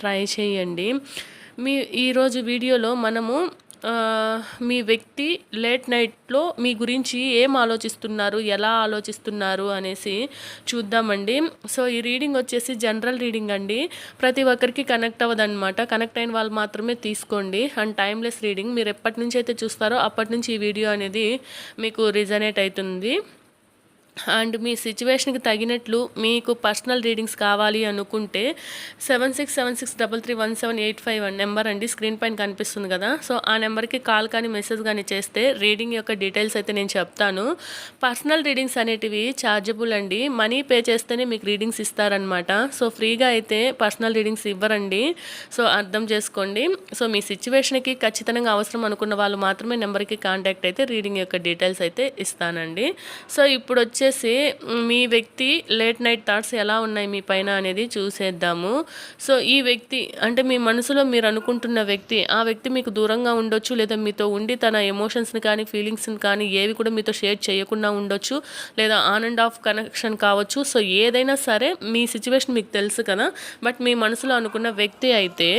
Try చేయండి. మీ ఈరోజు వీడియోలో మనము మీ వ్యక్తి లేట్ నైట్లో మీ గురించి ఏం ఆలోచిస్తున్నారు ఎలా ఆలోచిస్తున్నారు అనేసి చూద్దామండి. సో ఈ రీడింగ్ వచ్చేసి జనరల్ రీడింగ్ అండి. ప్రతి ఒక్కరికి కనెక్ట్ అవ్వదన్నమాట. కనెక్ట్ అయిన వాళ్ళు మాత్రమే తీసుకోండి. అండ్ టైమ్లెస్ రీడింగ్ మీరు ఎప్పటి నుంచి అయితే చూస్తారో అప్పటి నుంచి ఈ వీడియో అనేది మీకు రిజనేట్ అవుతుంది. అండ్ మీ సిచ్యువేషన్కి తగినట్లు మీకు పర్సనల్ రీడింగ్స్ కావాలి అనుకుంటే seven six seven six double three one seven eight five one number అండి. స్క్రీన్ పైన కనిపిస్తుంది కదా. సో ఆ నెంబర్కి కాల్ కానీ మెసేజ్ కానీ చేస్తే రీడింగ్ యొక్క డీటెయిల్స్ అయితే నేను చెప్తాను. పర్సనల్ రీడింగ్స్ అనేటివి ఛార్జబుల్ అండి. మనీ పే చేస్తేనే మీకు రీడింగ్స్ ఇస్తారనమాట సో ఫ్రీగా అయితే పర్సనల్ రీడింగ్స్ ఇవ్వరండి. సో అర్థం చేసుకోండి. సో మీ సిచ్యువేషన్కి ఖచ్చితంగా అవసరం అనుకున్న వాళ్ళు మాత్రమే నెంబర్కి కాంటాక్ట్ అయితే రీడింగ్ యొక్క డీటెయిల్స్ అయితే ఇస్తానండి. సో ఇప్పుడు వచ్చే వచ్చేసి మీ వ్యక్తి లేట్ నైట్ థాట్స్ ఎలా ఉన్నాయి మీ పైన అనేది చూసేద్దాము. సో ఈ వ్యక్తి అంటే మీ మనసులో మీరు అనుకుంటున్న వ్యక్తి ఆ వ్యక్తి మీకు దూరంగా ఉండొచ్చు లేదా మీతో ఉండి తన ఎమోషన్స్ని కానీ ఫీలింగ్స్ని కానీ ఏవి కూడా మీతో షేర్ చేయకుండా ఉండొచ్చు లేదా ఆన్ అండ్ ఆఫ్ కనెక్షన్ కావచ్చు. సో ఏదైనా సరే మీ సిచ్యువేషన్ మీకు తెలుసు కదా. బట్ మీ మనసులో అనుకున్న వ్యక్తి అయితే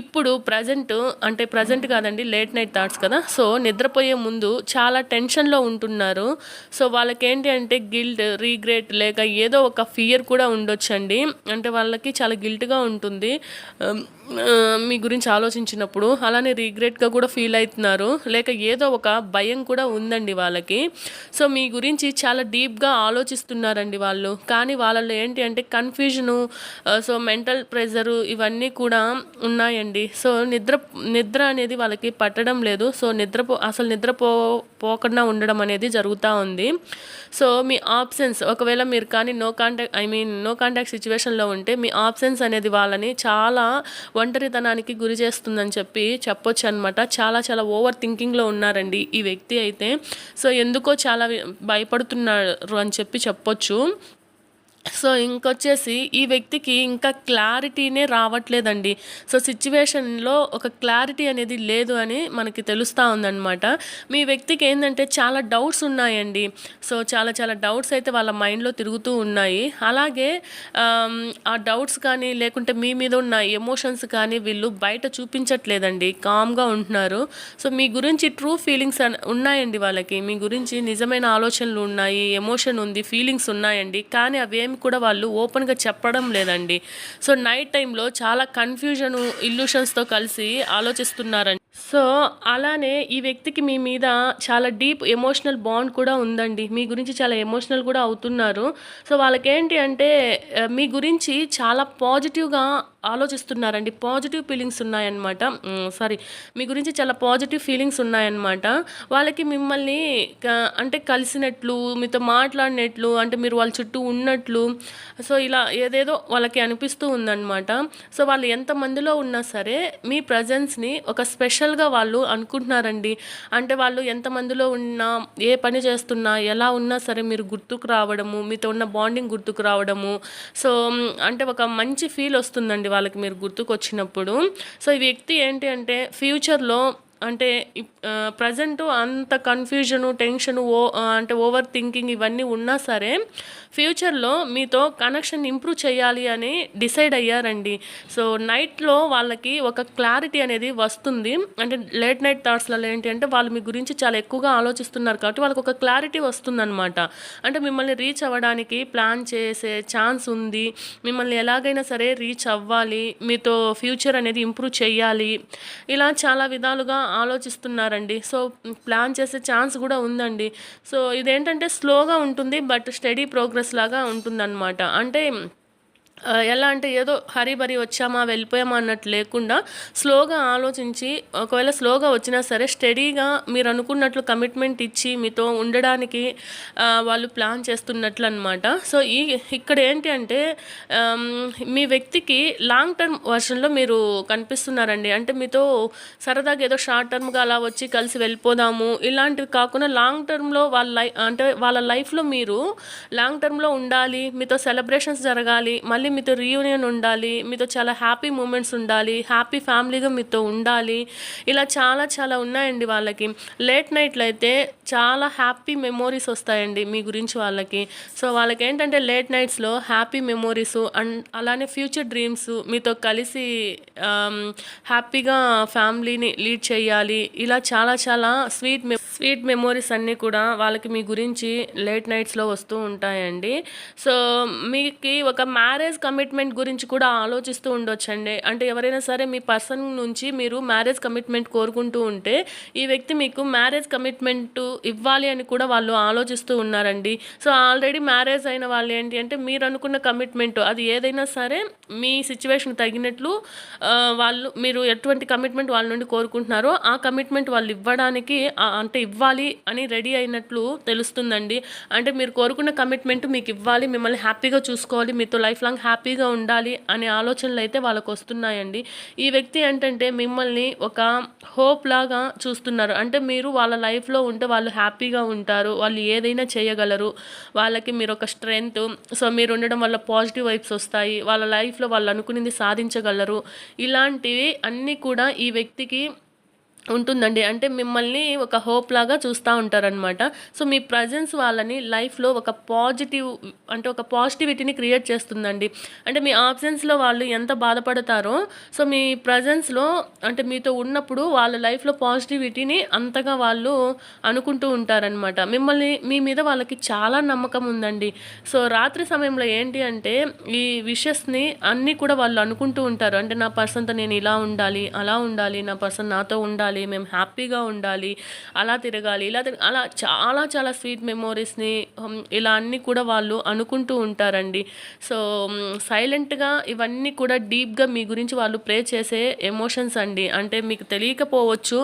ఇప్పుడు ప్రజెంట్ అంటే ప్రజెంట్ కాదండి లేట్ నైట్ థాట్స్ కదా. సో నిద్రపోయే ముందు చాలా టెన్షన్లో ఉంటున్నారు. సో వాళ్ళకేంటి అంటే అంటే గిల్ట్ రీగ్రెట్ లేక ఏదో ఒక ఫియర్ కూడా ఉండొచ్చండి. అంటే వాళ్ళకి చాలా గిల్ట్గా ఉంటుంది. మీ గురించి ఆలోచించినప్పుడు అలానే రీగ్రెట్గా కూడా ఫీల్ అవుతున్నారు. లేక ఏదో ఒక భయం కూడా ఉందండి వాళ్ళకి. సో మీ గురించి చాలా డీప్గా ఆలోచిస్తున్నారండి వాళ్ళు. కానీ వాళ్ళలో ఏంటి అంటే కన్ఫ్యూజను సో మెంటల్ ప్రెజరు ఇవన్నీ కూడా ఉన్నాయండి. సో నిద్ర నిద్ర అనేది వాళ్ళకి పట్టడం లేదు. సో నిద్రపో అసలు నిద్రపో పోకుండా ఉండడం అనేది జరుగుతూ ఉంది. సో మీ ఆప్షన్స్ ఒకవేళ మీరు కానీ no contact I mean no contact సిచ్యువేషన్లో ఉంటే మీ ఆప్షన్స్ అనేది వాళ్ళని చాలా ఒంటరితనానికి గురి చేస్తుందని చెప్పి చెప్పొచ్చు అనమాట చాలా చాలా ఓవర్ థింకింగ్లో ఉన్నారండి ఈ వ్యక్తి అయితే. సో ఎందుకో చాలా భయపడుతున్నారు అని చెప్పి చెప్పొచ్చు. సో ఇంకొచ్చేసి ఈ వ్యక్తికి ఇంకా క్లారిటీనే రావట్లేదండి. సో సిచ్యువేషన్లో ఒక క్లారిటీ అనేది లేదు అని మనకి తెలుస్తూ ఉందన్నమాట. మీ వ్యక్తికి ఏంటంటే చాలా డౌట్స్ ఉన్నాయండి. సో చాలా చాలా డౌట్స్ అయితే వాళ్ళ మైండ్లో తిరుగుతూ ఉన్నాయి. అలాగే ఆ డౌట్స్ కానీ లేకుంటే మీ మీద ఉన్న ఎమోషన్స్ కానీ వీళ్ళు బయట చూపించట్లేదండి. కామ్గా ఉంటున్నారు. సో మీ గురించి ట్రూ ఫీలింగ్స్ ఉన్నాయండి వాళ్ళకి. మీ గురించి నిజమైన ఆలోచనలు ఉన్నాయి ఎమోషన్ ఉంది ఫీలింగ్స్ ఉన్నాయండి. కానీ అవేమి ఏమి కూడా వాళ్ళు ఓపెన్గా చెప్పడం లేదండి. సో నైట్ టైంలో చాలా కన్ఫ్యూజను ఇల్యూషన్స్తో కలిసి ఆలోచిస్తున్నారండి సో అలానే ఈ వ్యక్తికి మీ మీద చాలా డీప్ ఎమోషనల్ బాండ్ కూడా ఉందండి. మీ గురించి చాలా ఎమోషనల్ కూడా అవుతున్నారు. సో వాళ్ళకేంటి అంటే మీ గురించి చాలా పాజిటివ్గా ఆలోచిస్తున్నారండి. పాజిటివ్ ఫీలింగ్స్ ఉన్నాయన్నమాట. సారీ మీ గురించి చాలా పాజిటివ్ ఫీలింగ్స్ ఉన్నాయన్నమాట. వాళ్ళకి మిమ్మల్ని అంటే కలిసినట్లు మీతో మాట్లాడినట్లు అంటే మీరు వాళ్ళ చుట్టూ ఉన్నట్లు సో ఇలా ఏదేదో వాళ్ళకి అనిపిస్తూ ఉందన్నమాట. సో వాళ్ళు ఎంతమందిలో ఉన్నా సరే మీ ప్రజెన్స్ని ఒక స్పెషల్గా వాళ్ళు అనుకుంటున్నారండి. అంటే వాళ్ళు ఎంతమందిలో ఉన్నా ఏ పని చేస్తున్నా ఎలా ఉన్నా సరే మీరు గుర్తుకు రావడము మీతో ఉన్న బాండింగ్ గుర్తుకు రావడము. సో అంటే ఒక మంచి ఫీల్ వస్తుందండి వాళ్ళకి మీరు గుర్తుకొచ్చినప్పుడు. సో ఈ వ్యక్తి ఏంటి అంటే ఫ్యూచర్లో అంటే ప్రజెంట్ అంత కన్ఫ్యూజను టెన్షన్ ఓ అంటే ఓవర్ థింకింగ్ ఇవన్నీ ఉన్నా సరే ఫ్యూచర్లో మీతో కనెక్షన్ ఇంప్రూవ్ చేయాలి అని డిసైడ్ అయ్యారండి. సో నైట్లో వాళ్ళకి ఒక క్లారిటీ అనేది వస్తుంది. అంటే లేట్ నైట్ థాట్స్లలో ఏంటి అంటే వాళ్ళు మీ గురించి చాలా ఎక్కువగా ఆలోచిస్తున్నారు కాబట్టి వాళ్ళకి ఒక క్లారిటీ వస్తుందన్నమాట. అంటే మిమ్మల్ని రీచ్ అవ్వడానికి ప్లాన్ చేసే ఛాన్స్ ఉంది. మిమ్మల్ని ఎలాగైనా సరే రీచ్ అవ్వాలి. మీతో ఫ్యూచర్ అనేది ఇంప్రూవ్ చేయాలి. ఇలా చాలా విధాలుగా ఆలోచిస్తున్నారండి. సో ప్లాన్ చేసే ఛాన్స్ కూడా ఉందండి. సో ఇదేంటంటే స్లోగా ఉంటుంది బట్ స్టడీ ప్రోగ్రెస్ లాగా ఉంటుందన్నమాట. అంటే ఎలా అంటే ఏదో హరిబరి వచ్చామా వెళ్ళిపోయామా అన్నట్టు లేకుండా స్లోగా ఆలోచించి ఒకవేళ స్లోగా వచ్చినా సరే స్టడీగా మీరు అనుకున్నట్లు కమిట్మెంట్ ఇచ్చి మీతో ఉండడానికి వాళ్ళు ప్లాన్ చేస్తున్నట్లు అనమాట సో ఈ ఇక్కడ ఏంటి అంటే మీ వ్యక్తికి లాంగ్ టర్మ్ వర్షన్లో మీరు కనిపిస్తున్నారండి. అంటే మీతో సరదాగా ఏదో షార్ట్ టర్మ్గా అలా వచ్చి కలిసి వెళ్ళిపోదాము. ఇలాంటివి కాకుండా లాంగ్ టర్మ్లో వాళ్ళ లై అంటే వాళ్ళ లైఫ్లో మీరు లాంగ్ టర్మ్లో ఉండాలి మీతో సెలబ్రేషన్స్ జరగాలి మళ్ళీ మీతో రీయూనియన్ ఉండాలి మీతో చాలా హ్యాపీ మూమెంట్స్ ఉండాలి హ్యాపీ ఫ్యామిలీగా మీతో ఉండాలి. ఇలా చాలా చాలా ఉన్నాయండి వాళ్ళకి. లేట్ నైట్లో అయితే చాలా హ్యాపీ మెమోరీస్ వస్తాయండి మీ గురించి వాళ్ళకి. సో వాళ్ళకి ఏంటంటే లేట్ నైట్స్లో హ్యాపీ మెమోరీస్ అండ్ అలానే ఫ్యూచర్ డ్రీమ్స్ మీతో కలిసి హ్యాపీగా ఫ్యామిలీని లీడ్ చేయాలి. ఇలా చాలా చాలా స్వీట్ మె స్వీట్ మెమోరీస్ అన్నీ కూడా వాళ్ళకి మీ గురించి లేట్ నైట్స్లో వస్తూ ఉంటాయండి. సో మీకు ఒక మ్యారేజ్ కమిట్మెంట్ గురించి కూడా ఆలోచిస్తూ ఉండొచ్చండి. అంటే ఎవరైనా సరే మీ పర్సన్ నుంచి మీరు మ్యారేజ్ కమిట్మెంట్ కోరుకుంటూ ఉంటే ఈ వ్యక్తి మీకు మ్యారేజ్ కమిట్మెంట్ ఇవ్వాలి అని కూడా వాళ్ళు ఆలోచిస్తూ ఉన్నారండి. సో ఆల్రెడీ మ్యారేజ్ అయిన వాళ్ళు ఏంటి అంటే మీరు అనుకున్న కమిట్మెంట్ అది ఏదైనా సరే మీ సిచ్యువేషన్ తగినట్లు వాళ్ళు మీరు ఎటువంటి కమిట్మెంట్ వాళ్ళ నుండి కోరుకుంటున్నారో ఆ కమిట్మెంట్ వాళ్ళు ఇవ్వడానికి అంటే ఇవ్వాలి అని రెడీ అయినట్లు తెలుస్తుందండి. అంటే మీరు కోరుకున్న కమిట్మెంట్ మీకు ఇవ్వాలి మిమ్మల్ని హ్యాపీగా చూసుకోవాలి మీతో లైఫ్ లాంగ్ హ్యాపీగా ఉండాలి అనే ఆలోచనలు అయితే వాళ్ళకు వస్తున్నాయండి. ఈ వ్యక్తి ఏంటంటే మిమ్మల్ని ఒక హోప్ లాగా చూస్తున్నారు. అంటే మీరు వాళ్ళ లైఫ్లో ఉంటే వాళ్ళు హ్యాపీగా ఉంటారు. వాళ్ళు ఏదైనా చేయగలరు. వాళ్ళకి మీరు ఒక స్ట్రెంగ్త్ సో మీరు ఉండడం వల్ల పాజిటివ్ వైబ్స్ వస్తాయి. వాళ్ళ లైఫ్లో వాళ్ళు అనుకునేది సాధించగలరు. ఇలాంటివి అన్నీ కూడా ఈ వ్యక్తికి ఉంటుందండి. అంటే మిమ్మల్ని ఒక హోప్ లాగా చూస్తూ ఉంటారనమాట సో మీ ప్రజెన్స్ వాళ్ళని లైఫ్లో ఒక పాజిటివ్ అంటే ఒక పాజిటివిటీని క్రియేట్ చేస్తుందండి. అంటే మీ ఆబ్సెన్స్లో వాళ్ళు ఎంత బాధపడతారో సో మీ ప్రజెన్స్లో అంటే మీతో ఉన్నప్పుడు వాళ్ళ లైఫ్లో పాజిటివిటీని అంతగా వాళ్ళు అనుకుంటూ ఉంటారనమాట మిమ్మల్ని మీ మీద వాళ్ళకి చాలా నమ్మకం ఉందండి. సో రాత్రి సమయంలో ఏంటి అంటే ఈ విషెస్ని అన్నీ కూడా వాళ్ళు అనుకుంటూ ఉంటారు. అంటే నా పర్సన్తో నేను ఇలా ఉండాలి అలా ఉండాలి నా పర్సన్ నాతో ఉండాలి మేము హ్యాపీగా ఉండాలి అలా తిరగాలి ఇలా అలా చాలా చాలా స్వీట్ మెమోరీస్ని ఇలా అన్నీ కూడా వాళ్ళు అనుకుంటూ ఉంటారండి. సో సైలెంట్గా ఇవన్నీ కూడా డీప్గా మీ గురించి వాళ్ళు ప్రే చేసే ఎమోషన్స్ అండి. అంటే మీకు తెలియకపోవచ్చు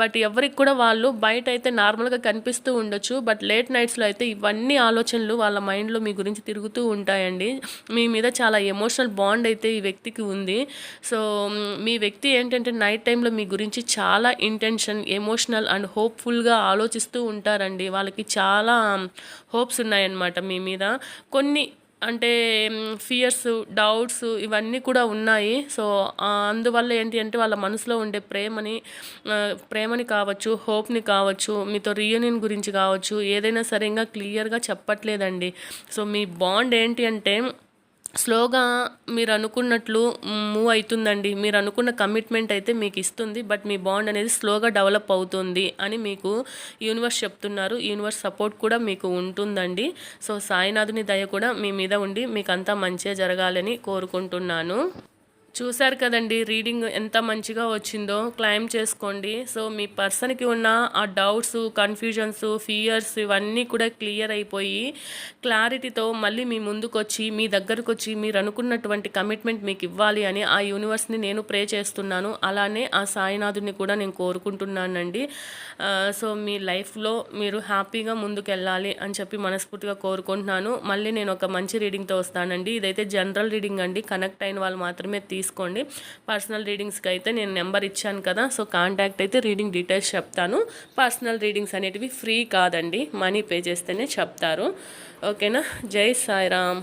బట్ ఎవరికి కూడా వాళ్ళు బయట అయితే నార్మల్గా కనిపిస్తూ ఉండొచ్చు బట్ లేట్ నైట్స్లో అయితే ఇవన్నీ ఆలోచనలు వాళ్ళ మైండ్లో మీ గురించి తిరుగుతూ ఉంటాయండి. మీ మీద చాలా ఎమోషనల్ బాండ్ అయితే ఈ వ్యక్తికి ఉంది. సో మీ వ్యక్తి ఏంటంటే నైట్ టైంలో మీ గురించి చాలా ఇంటెన్షన్ ఎమోషనల్ అండ్ హోప్ఫుల్గా ఆలోచిస్తూ ఉంటారండి. వాళ్ళకి చాలా um, హోప్స్ ఉన్నాయన్నమాట మీ మీద. కొన్ని అంటే um, ఫియర్స్ డౌట్స్ ఇవన్నీ కూడా ఉన్నాయి. సో అందువల్ల ఏంటి అంటే వాళ్ళ మనసులో ఉండే ప్రేమని ప్రేమని కావచ్చు హోప్ని కావచ్చు మీతో రీయూనియన్ గురించి కావచ్చు ఏదైనా సరే ఇంకా క్లియర్గా చెప్పట్లేదండి. సో మీ బాండ్ ఏంటి అంటే స్లోగా మీరు అనుకున్నట్లు మూవ్ అవుతుందండి మీరు అనుకున్న కమిట్మెంట్ అయితే మీకు ఇస్తుంది బట్ మీ బాండ్ అనేది స్లోగా డెవలప్ అవుతుంది అని మీకు యూనివర్స్ చెప్తున్నారు. యూనివర్స్ సపోర్ట్ కూడా మీకు ఉంటుందండి. సో సాయినాథుని దయ కూడా మీ మీద ఉండి మీకు అంతా మంచిగా జరగాలని కోరుకుంటున్నాను. చూశారు కదండి రీడింగ్ ఎంత మంచిగా వచ్చిందో క్లైమ్ చేసుకోండి. సో మీ పర్సన్కి ఉన్న ఆ డౌట్స్ కన్ఫ్యూజన్స్ ఫియర్స్ ఇవన్నీ కూడా క్లియర్ అయిపోయి క్లారిటీతో మళ్ళీ మీ ముందుకు వచ్చి మీ దగ్గరకు వచ్చి మీరు అనుకున్నటువంటి కమిట్మెంట్ మీకు ఇవ్వాలి అని ఆ యూనివర్స్ని నేను ప్రే చేస్తున్నాను. అలానే ఆ సాయినాథుని కూడా నేను కోరుకుంటున్నానండి. సో మీ లైఫ్లో మీరు హ్యాపీగా ముందుకెళ్ళాలి అని చెప్పి మనస్ఫూర్తిగా కోరుకుంటున్నాను. మళ్ళీ నేను ఒక మంచి రీడింగ్తో వస్తానండి. ఇదైతే జనరల్ రీడింగ్ అండి. కనెక్ట్ అయిన వాళ్ళు మాత్రమే తీసుకోండి. పర్సనల్ రీడింగ్స్కి అయితే నేను నెంబర్ ఇచ్చాను కదా సో కాంటాక్ట్ అయితే రీడింగ్ డీటెయిల్స్ చెప్తాను. పర్సనల్ రీడింగ్స్ అనేటివి ఫ్రీ కాదండి మనీ పే చేస్తేనే చెప్తారు. ఓకేనా? జై సాయిరామ్.